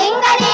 సింగరే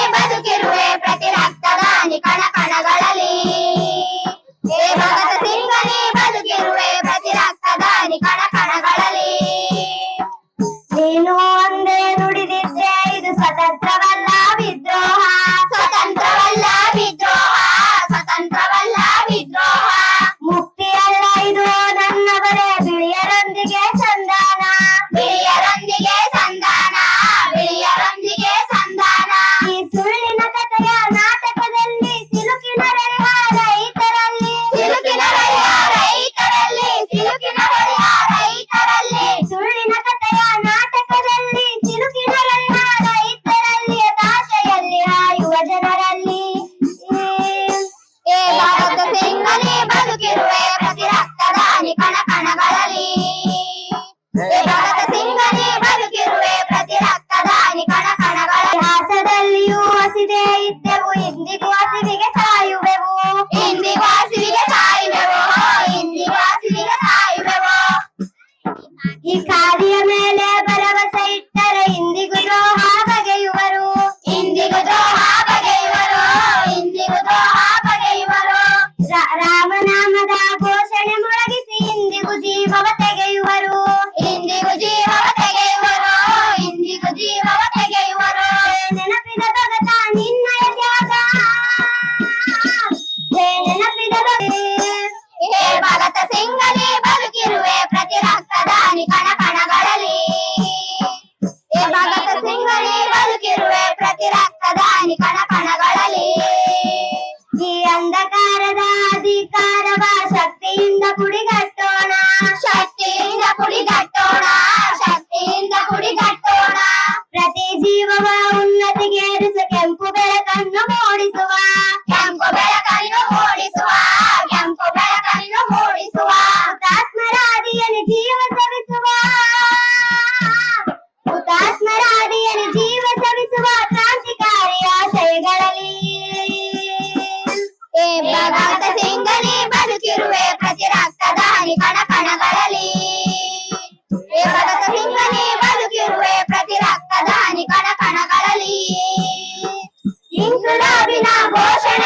ನಾಮದ ಘೋಷಣೆ ಮೊಳಗಿಸಿ ಇಂದಿಗೂ ಜೀವವ ತೆಗೆಯುವರು. ಇಂದಿಗೂ ಜೀವವ ತೆಗೆಯುವರು. ಇಂದಿಗೂ ಜೀವವ ತೆಗೆಯುವರು. ನೆನಪಿನ ಭಗತ ನಿನ್ನಯ ತ್ಯಾಗ. ನೆನಪಿನ ಭಗತ ಸಿಂಗಲಿ ಬದುಕಿರುವೆ ಕಾರದಾಧಿಕಾರವ ಶಕ್ತಿಯಿಂದ ಪುಡಿಗಟ್ಟೋಣ ಶಕ್ತಿಯಿಂದ ಪುಡಿಗಟ್ಟೋಣ ಇರುವೆ ಪ್ರತಿ ರಕ್ತದಾನಿ ಕಣ ಕಣಗಳಲ್ಲಿ ಭಗತ ಸಿಂಗನೇ ಬದುಕಿರುವೆ ಪ್ರತಿ ರಕ್ತದಾನಿ ಕಣ ಕಣಗಳಲ್ಲಿ ಇಂದ್ರುಡಾಭಿನ ಘೋಷಣೆ